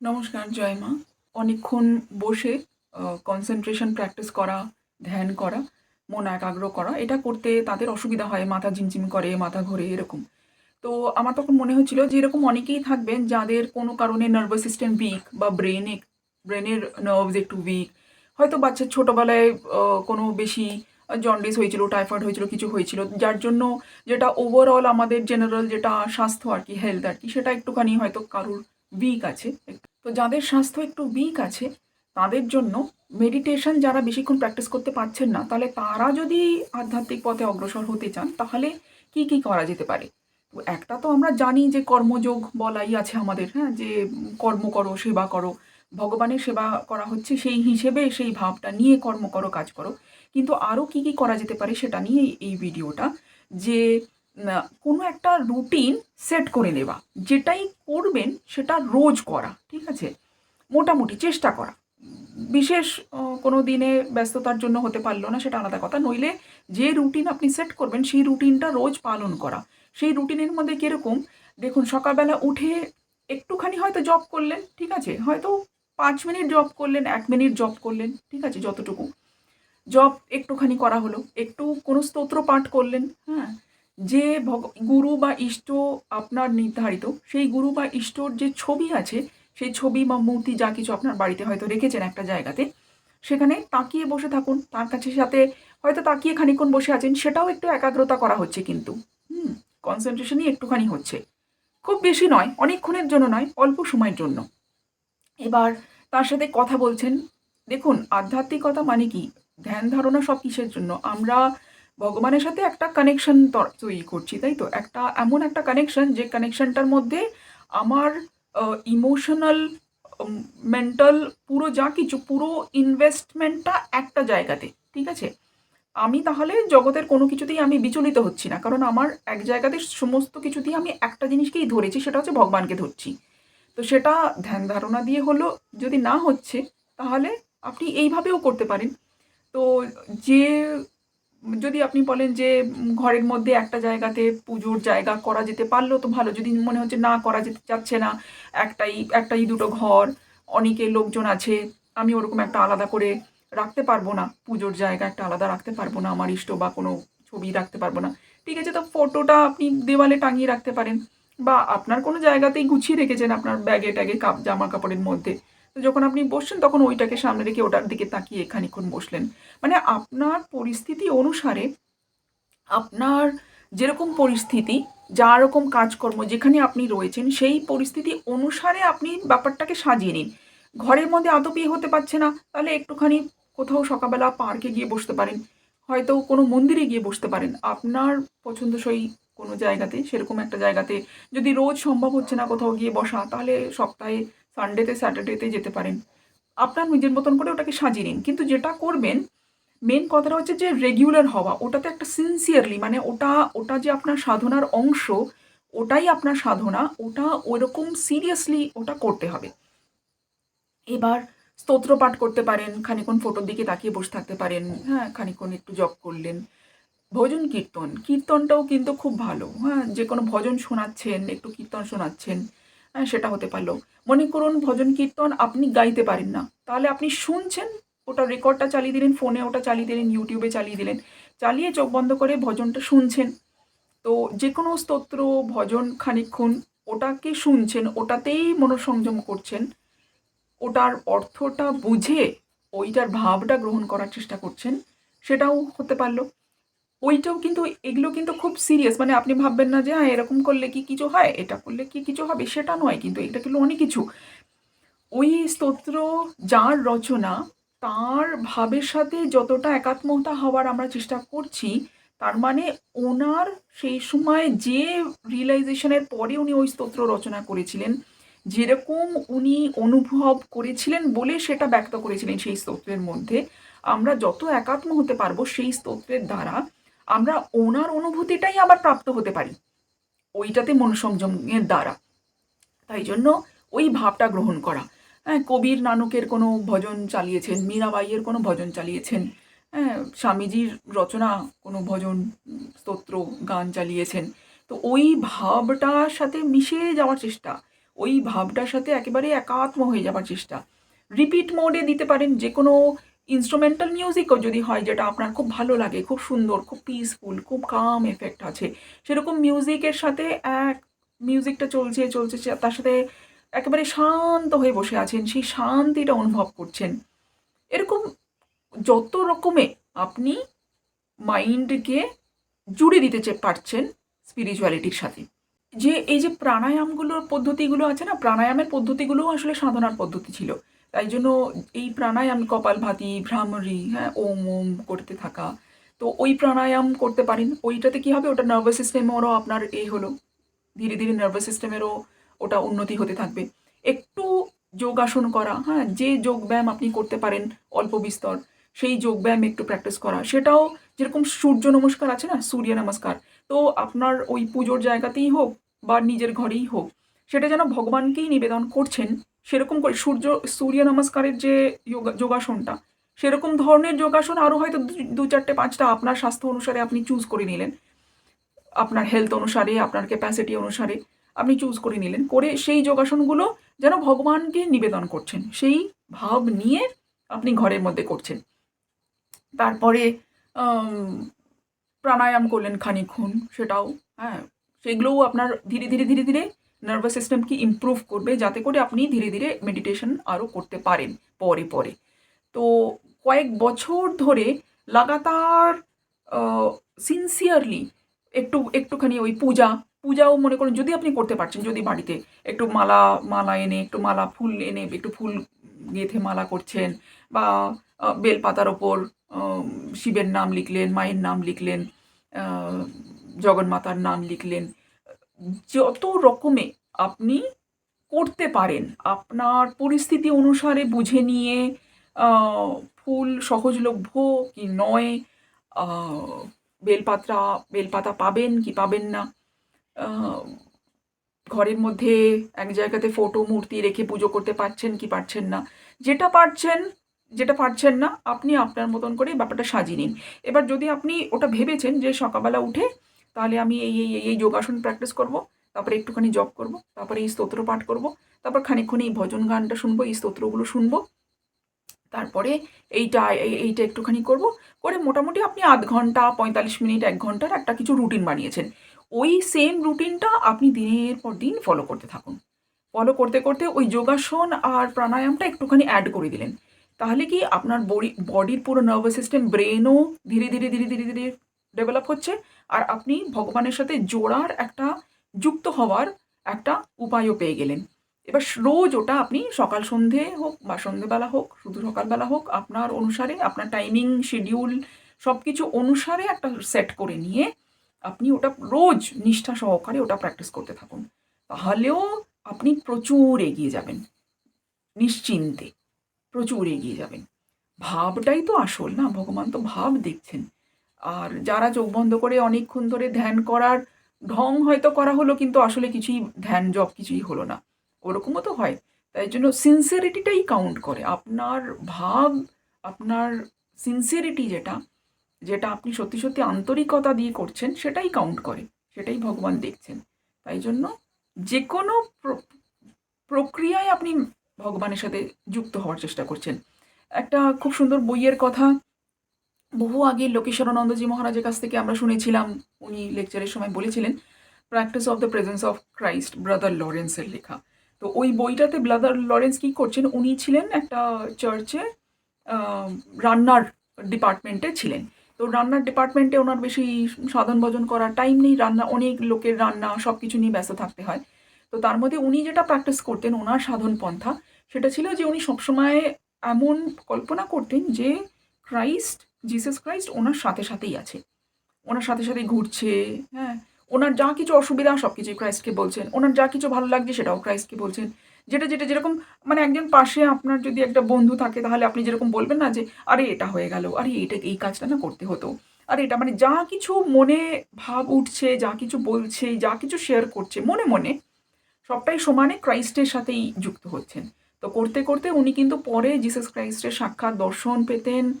নমস্কার, জয় মা। অনেকক্ষণ বসে কনসেন্ট্রেশন প্র্যাকটিস করা, ধ্যান করা, মন একাগ্র করা, এটা করতে তাদের অসুবিধা হয়, মাথা ঝিমঝিম করে, মাথা ঘোরে, এরকম। তো আমার তখন মনে হচ্ছিল যে এরকম অনেকেই থাকবেন যাদের কোনো কারণে নার্ভাস সিস্টেম উইক বা ব্রেনে ব্রেনের নার্ভস একটু উইক হয়তো বাচ্চার ছোটোবেলায় কোনো বেশি জন্ডিস হয়েছিল টাইফয়েড হয়েছিল, কিছু হয়েছিল। যার জন্য যেটা ওভারঅল আমাদের জেনারেল যেটা স্বাস্থ্য আর কি হেলথ আর কি, সেটা একটুখানি হয়তো কারোর উইক আছে। তো যাদের স্বাস্থ্য একটু উইক আছে, তাদের জন্য মেডিটেশন যারা বেশিক্ষণ প্র্যাকটিস করতে পারছেন না, তাহলে তারা যদি আধ্যাত্মিক পথে অগ্রসর হতে চান, তাহলে কি কি করা যেতে পারে? তো একটা তো আমরা জানি যে কর্মযোগ বলাই আছে আমাদের হ্যাঁ? যে কর্ম করো, সেবা করো, ভগবানের সেবা করা হচ্ছে, সেই হিসেবে সেই ভাবটা নিয়ে কর্ম করো, কাজ করো। কিন্তু আরও কি কি করা যেতে পারে সেটা নিয়ে এই ভিডিওটা যে কোনো একটা রুটিন সেট করে নেওয়া। যেটাই করবেন সেটা রোজ করা, ঠিক আছে? মোটামুটি চেষ্টা করা। বিশেষ কোনো দিনে ব্যস্ততার জন্য হতে পারল না, সেটা আলাদা কথা। নইলে যে রুটিন আপনি সেট করবেন, সেই রুটিনটা রোজ পালন করা। সেই রুটিনের মধ্যে কীরকম? দেখুন, সকালবেলা উঠে একটুখানি হয়তো জব করলেন, ঠিক আছে? হয়তো পাঁচ মিনিট জব করলেন, এক মিনিট জব করলেন, ঠিক আছে, যতটুকু। জব একটুখানি করা হলো, একটু কোনো স্তোত্র পাঠ করলেন হ্যাঁ? যে গুরু বা ইষ্ট আপনার নির্ধারিত, সেই গুরু বা ইষ্টর যে ছবি আছে, সেই ছবি বা মূর্তি যা কিছু আপনার বাড়িতে হয়তো রেখেছেন একটা জায়গাতে, সেখানে তাকিয়ে বসে থাকুন, তার কাছে সাথে হয়তো তাকিয়ে খানিকক্ষণ বসে আছেন, সেটাও একটু একাগ্রতা করা হচ্ছে কিন্তু। হুম কনসেন্ট্রেশনই একটুখানি হচ্ছে। খুব বেশি নয়, অনেকক্ষণের জন্য নয়, অল্প সময়ের জন্য। এবার তার সাথে কথা বলছেন, দেখুন, আধ্যাত্মিকতা মানে কি? ধ্যান ধারণা সব কিসের জন্য? আমরা ভগবানের সাথে একটা কানেকশন তৈরি করছি, তাই তো? একটা এমন একটা কানেকশন যে কানেকশনটার মধ্যে আমার ইমোশনাল মেন্টাল পুরো যা কিছু, পুরো ইনভেস্টমেন্টটা একটা জায়গাতে, ঠিক আছে? আমি তাহলে জগতের কোনো কিছুতেই আমি বিচলিত হচ্ছি না, কারণ আমার এক জায়গাতে সমস্ত কিছুতেই আমি একটা জিনিসকেই ধরেছি, সেটা হচ্ছে ভগবানকে ধরছি। তো সেটা ধ্যান ধারণা দিয়ে হলো, যদি না হচ্ছে, তাহলে আপনি এইভাবেও করতে পারেন। তো যে যদি আপনি বলেন যে ঘরের মধ্যে একটা জায়গাতে পুজোর জায়গা করা যেতে পারলেও তো ভালো। যদি মনে হচ্ছে না করা যেতে চাচ্ছে না, একটাই একটাই দুটো ঘর, অনেকে লোকজন আছে, আমি ওরকম একটা আলাদা করে রাখতে পারব না। পুজোর জায়গা একটা আলাদা রাখতে পারব না, আমার ইষ্ট বা কোনো ছবি রাখতে পারব না। ঠিক আছে, তো ফটোটা আপনি দেওয়ালে টাঙিয়ে রাখতে পারেন বা আপনার কোনো জায়গাতেই গুছিয়ে রেখেছেন আপনার ব্যাগে ট্যাগে কাপ জামা কাপড়ের মধ্যে। যখন আপনি বসছেন, তখন ওইটাকে সামনে রেখে ওটার দিকে তাকিয়ে খানিক্ষণ বসলেন। মানে আপনার পরিস্থিতি অনুসারে আপনার যেরকম পরিস্থিতি যা রকম কাজকর্ম যেখানে আপনি রয়েছেন, সেই পরিস্থিতি অনুসারে আপনি ব্যাপারটাকে সাজিয়ে নিন। ঘরের মধ্যে আদপি হতে পারছে না, তাহলে একটুখানি কোথাও সকালবেলা পার্কে গিয়ে বসতে পারেন। হয়তো কোনো মন্দিরে গিয়ে বসতে পারেন। আপনার পছন্দসই কোনো জায়গাতে, সেরকম একটা জায়গাতে যদি রোজ সম্ভব হচ্ছে না কোথাও গিয়ে বসা, তাহলে সপ্তাহে সানডেতে স্যাটারডেতে যেতে পারেন। আপনার নিজের মতন করে ওটাকে সাজিয়ে নিন। কিন্তু যেটা করবেন মেন কথাটা হচ্ছে যে রেগুলার হওয়া। ওটাতে একটা সিনসিয়ারলি মানে ওটা ওটা যে আপনার সাধনার অংশ, ওটাই আপনার সাধনা, ওটা ওরকম সিরিয়াসলি ওটা করতে হবে। এবার স্তোত্র পাঠ করতে পারেন খানিক্ষণ ফটোর দিকে তাকিয়ে বসে থাকতে পারেন। হ্যাঁ খানিক্ষণ একটু জপ করলেন। ভজন কীর্তন, কীর্তনটাও কিন্তু খুব ভালো। হ্যাঁ যে কোনো ভজন শোনাচ্ছেন, একটু কীর্তন শোনাচ্ছেন। সেটা হতে পারল। মনে করুন ভজন কীর্তন আপনি গাইতে পারেন না। তাহলে আপনি শুনছেন, ওটা রেকর্ডটা চালিয়ে দিলেন ফোনে ওটা চালিয়ে দিলেন ইউটিউবে চালিয়ে দিলেন। চালিয়ে চোখ বন্ধ করে ভজনটা শুনছেন। তো যে কোনো স্তোত্র, ভজন খানিক্ষণ ওটাকে শুনছেন, ওটাতেই মনোসংযম করছেন, ওটার অর্থটা বুঝে ওইটার ভাবটা গ্রহণ করার চেষ্টা করছেন, সেটাও হতে পারল। ওইটাও কিন্তু, এগুলো কিন্তু খুব সিরিয়াস মানে আপনি ভাববেন না যে হ্যাঁ এরকম করলে কি কিছু হয়? এটা করলে কি কিছু হবে? সেটা নয়, কিন্তু এটা কিন্তু অনেক কিছু। ওই স্তোত্র, যার রচনা, তার ভাবের সাথে যতটা একাত্মতা হওয়ার আমরা চেষ্টা করছি, তার মানে ওনার সেই সময় যে রিয়েলাইজেশনের পরে উনি ওই স্তোত্র রচনা করেছিলেন, যেরকম উনি অনুভব করেছিলেন বলে সেটা ব্যক্ত করেছিলেন সেই স্তোত্রের মধ্যে, আমরা যত একাত্ম হতে পারব সেই স্তোত্রের দ্বারা আমরা ওনার অনুভূতিটাই আবার প্রাপ্ত হতে পারি। ওইটাতে মনসংযমের দ্বারা। তাই জন্য ওই ভাবটা গ্রহণ করা। হ্যাঁ কবির নানকের কোনো ভজন চালিয়েছেন, মীরাবাইয়ের কোনো ভজন চালিয়েছেন হ্যাঁ স্বামীজির রচনা কোনো ভজন, স্তোত্র, গান চালিয়েছেন। তো ওই ভাবটার সাথে মিশে যাওয়ার চেষ্টা, ওই ভাবটার সাথে একেবারে একাত্ম হয়ে যাওয়ার চেষ্টা। রিপিট মোডে দিতে পারেন যে কোনো ইনস্ট্রুমেন্টাল মিউজিকও যদি হয়, যেটা আপনার খুব ভালো লাগে, খুব সুন্দর, খুব পিসফুল খুব কাম এফেক্ট আছে, সেরকম মিউজিকের সাথে এক মিউজিকটা চলছে চলছে তার সাথে একেবারে শান্ত হয়ে বসে আছেন, সেই শান্তিটা অনুভব করছেন। এরকম যত রকমে আপনি মাইন্ডকে জুড়ে দিতে পারছেন স্পিরিচুয়ালিটির সাথে। যে এই যে প্রাণায়ামগুলোর পদ্ধতিগুলো আছে না, প্রাণায়ামের পদ্ধতিগুলোও আসলে সাধনার পদ্ধতি ছিল। তাই জন্য এই প্রাণায়াম কপালভাতি ভ্রামরি হ্যাঁ ওম ওম করতে থাকা। তো ওই প্রাণায়াম করতে পারেন। ওইটাতে কি হবে? ওটা নার্ভাস সিস্টেমেরও আপনার এই হলো। ধীরে ধীরে নার্ভাস সিস্টেমেরও ওটা উন্নতি হতে থাকবে। একটু যোগাসন করা হ্যাঁ যে যোগব্যায়াম আপনি করতে পারেন অল্প বিস্তর, সেই যোগব্যায়াম একটু প্র্যাকটিস করা। সেটাও যেরকম সূর্য নমস্কার আছে না, সূর্য নমস্কার, তো আপনার ওই পুজোর জায়গাতেই হোক বা নিজের ঘরেই হোক, সেটা যেন ভগবানকেই নিবেদন করছেন সেরকম করে সূর্য সূর্য নমস্কারের যে যোগা, যোগাসনটা, সেরকম ধরনের যোগাসন আরও হয়তো দু- চারটে, পাঁচটা আপনার স্বাস্থ্য অনুসারে আপনি চুজ করে নিলেন। আপনার হেলথ অনুসারে, আপনার ক্যাপাসিটি অনুসারে আপনি চুজ করে নিলেন। করে সেই যোগাসনগুলো যেন ভগবানকে নিবেদন করছেন, সেই ভাব নিয়ে আপনি ঘরের মধ্যে করছেন। তারপরে প্রাণায়াম করলেন খানিকক্ষণ, সেটাও হ্যাঁ সেগুলোও আপনার ধীরে ধীরে ধীরে ধীরে নার্ভাস সিস্টেমকে ইমপ্রুভ করবে যাতে করে আপনি ধীরে ধীরে মেডিটেশন আরও করতে পারেন পরে পরে। তো কয়েক বছর ধরে লাগাতার সিনসিয়ারলি একটু, একটুখানি ওই পূজা, পূজাও মনে করুন যদি আপনি করতে পারছেন, যদি বাড়িতে একটু মালা মালা এনে, একটু মালা ফুল এনে, একটু ফুল গেঁথে মালা করছেন বা বেলপাতার ওপর শিবের নাম লিখলেন, মায়ের নাম লিখলেন জগন্মাতার নাম লিখলেন যত রকমে আপনি করতে পারেন, আপনার পরিস্থিতি অনুসারে বুঝে নিয়ে ফুল সহজলভ্য কি নয় বেলপাতা বেলপাতা পাবেন কি পাবেন না ঘরের মধ্যে এক জায়গাতে ফটো, মূর্তি রেখে পুজো করতে পারছেন কি পারছেন না, যেটা পারছেন যেটা পারছেন না, আপনি আপনার মতন করে ব্যাপারটা সাজিয়ে নিন। এবার যদি আপনি ওটা ভেবেছেন যে সকালবেলা উঠে তাহলে আমি এই এই, এই- যোগাসন প্র্যাকটিস করব, তারপরে একটুখানি জব করব, তারপরে এই স্তোত্র পাঠ করব, তারপর খানিকক্ষণ এই ভজন গানটা শুনব, এই স্তোত্রগুলো শুনব, তারপরে এইটা, এই- এইটা একটুখানি করব, করে মোটামুটি আপনি আধ ঘণ্টা, পঁয়তাল্লিশ মিনিট, এক ঘণ্টার একটা কিছু রুটিন বানিয়েছেন। ওই সেম রুটিনটা আপনি দিনের পর দিন ফলো করতে থাকুন। ফলো করতে করতে ওই যোগাসন আর প্রাণায়ামটা একটুখানি অ্যাড করে দিলেন। তাহলে কি আপনার বডি বডির পুরো নার্ভাস সিস্টেম ব্রেনও ধীরে ধীরে ধীরে ধীরে ধীরে ডেভেলপ হচ্ছে? আর আপনি ভগবানের সাথে জোড়ার একটা যুক্ত হওয়ার একটা উপায়ও পেয়ে গেলেন। এবার রোজ ওটা আপনি সকাল সন্ধে হোক বা সন্ধেবেলা হোক শুধু সকালবেলা হোক, আপনার অনুসারে, আপনার টাইমিং শিডিউল সব কিছু অনুসারে একটা সেট করে নিয়ে আপনি ওটা রোজ নিষ্ঠা সহকারে ওটা প্র্যাকটিস করতে থাকুন। তাহলেও আপনি প্রচুর এগিয়ে যাবেন। নিশ্চিন্তে প্রচুর এগিয়ে যাবেন। ভাবটাই তো আসল না? ভগবান তো ভাব দেখছেন। আর যারা চোখ বন্ধ করে অনেকক্ষণ ধরে ধ্যান করার ঢং হয়তো করা হলো, কিন্তু আসলে কিছুই ধ্যান জব কিছুই হলো না। ওরকমও তো হয়। তাই জন্য সিনসিয়ারিটিটাই কাউন্ট করে। আপনার ভাব, আপনার সিনসিয়ারিটি যেটা যেটা আপনি সত্যি সত্যি আন্তরিকতা দিয়ে করছেন, সেটাই কাউন্ট করে। সেটাই ভগবান দেখছেন। তাই জন্য যে কোনো প্র- প্রক্রিয়ায় আপনি ভগবানের সাথে যুক্ত হওয়ার চেষ্টা করছেন। একটা খুব সুন্দর বইয়ের কথা বহু আগে লোকেশ্বরানন্দজি মহারাজের কাছ থেকে আমরা শুনেছিলাম, উনি লেকচারের সময় বলেছিলেন practice of the presence of Christ brother লরেন্সের লেখা। তো ওই বইটাতে ব্রাদার লরেন্স কী করছেন, উনি ছিলেন একটা চার্চে রান্নার ডিপার্টমেন্টে ছিলেন। তো রান্নার ডিপার্টমেন্টে ওনার বেশি সাধন ভজন করার টাইম নেই, রান্না, অনেক লোকের রান্না সব কিছু নিয়ে ব্যস্ত থাকতে হয়। তো তার মধ্যে উনি যেটা প্র্যাকটিস করতেন, ওনার সাধন পন্থা, সেটা ছিল যে উনি সবসময় এমন কল্পনা করতেন যে ক্রাইস্ট জিসাস ক্রাইস্ট ওনার সাথে সাথেই আছে। ওনার সাথে সাথে ঘুরছে হ্যাঁ। ওনার যা কিছু অসুবিধা সব কিছুই ক্রাইস্টকে বলছেন। ওনার যা কিছু ভালো লাগছে সেটাও ক্রাইস্টকে বলছেন। যেটা যেটা যেরকম মানে একজন পাশে আপনার যদি একটা বন্ধু থাকে, তাহলে আপনি যেরকম বলবেন না যে, আরে, এটা হয়ে গেল। আরে, এটা, এই কাজটা না করতে হতো। আরে, এটা মানে যা কিছু মনে ভাব উঠছে, যা কিছু বলছে, যা কিছু শেয়ার করছে, মনে মনে, সবটাই সমানে ক্রাইস্টের সাথেই যুক্ত হচ্ছেন। তো করতে করতে উনি কিন্তু পরে জিসাস ক্রাইস্টের সাক্ষাৎ দর্শন পেতেন।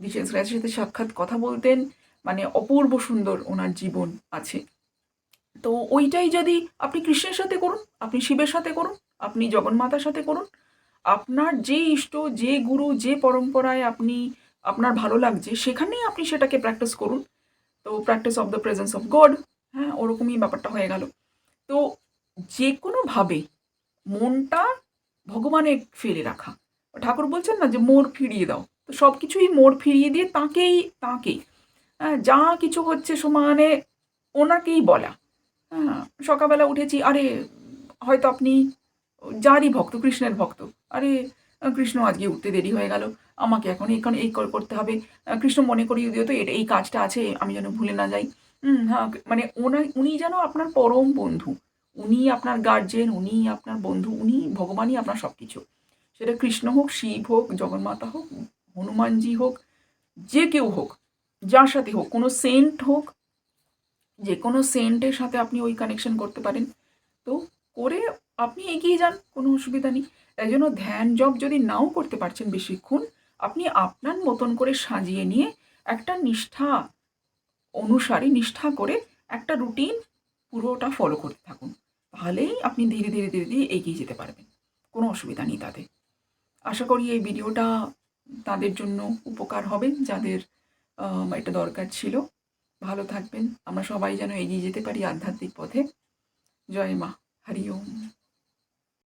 জিসাস ক্রাইস্টের সাথে সাক্ষাৎ কথা বলতেন মানে অপূর্ব সুন্দর ওনার জীবন আছে। তো ওইটাই যদি আপনি কৃষ্ণের সাথে করুন, আপনি শিবের সাথে করুন, আপনি জগন্মাতার সাথে করুন, আপনার যে ইষ্ট, যে গুরু, যে পরম্পরায় আপনি, আপনার ভালো লাগছে, সেখানেই আপনি সেটাকে প্র্যাকটিস করুন। তো practice of the presence of God হ্যাঁ ওরকমই ব্যাপারটা হয়ে গেল। তো যে কোনোভাবে মনটা ভগবানে ফেলে রাখা। ঠাকুর বলছেন না যে, মোর ফিরিয়ে দাও। তো সব কিছুই মোড় ফিরিয়ে দিয়ে তাকেই তাকেই। হ্যাঁ যা কিছু হচ্ছে সমানে ওনাকেই বলা। হ্যাঁ সকালবেলা উঠেছি, আরে, হয়তো আপনি যারই ভক্ত, কৃষ্ণের ভক্ত। আরে, কৃষ্ণ আজকে উঠতে দেরি হয়ে গেল। আমাকে এখন এই কর- করতে হবে। কৃষ্ণ মনে করিয়ে দিও তো, এটা, এই কাজটা আছে, আমি যেন ভুলে না যাই। হুম হ্যাঁ মানে ওনার উনি যেন আপনার পরম বন্ধু। উনি আপনার গার্জেন উনি আপনার বন্ধু, উনি ভগবানই আপনার সব কিছু সেটা কৃষ্ণ হোক, শিব হোক, জগন্মাতা হোক হনুমানজি হোক, যে কেউ হোক, যার সাথে হোক, কোনো সেন্ট হোক, যে কোনো সেন্টের সাথে আপনি ওই কানেকশন করতে পারেন। তো করে আপনি এগিয়ে যান, কোনো অসুবিধা নেই। তাই জন্য ধ্যান জব যদি নাও করতে পারছেন বেশিক্ষণ, আপনি আপনার মতন করে সাজিয়ে নিয়ে একটা নিষ্ঠা অনুসারে, নিষ্ঠা করে একটা রুটিন পুরোটা ফলো করতে থাকুন। তাহলেই আপনি ধীরে ধীরে ধীরে ধীরে এগিয়ে যেতে পারবেন। কোনো অসুবিধা নেই তাতে। আশা করি এই ভিডিওটা তাদের জন্য উপকার হবে, যাদের এটা দরকার ছিল। ভালো থাকবেন। আমরা সবাই যেন এগিয়ে যেতে পারি আধ্যাত্মিক পথে। জয় মা। হরি ওম।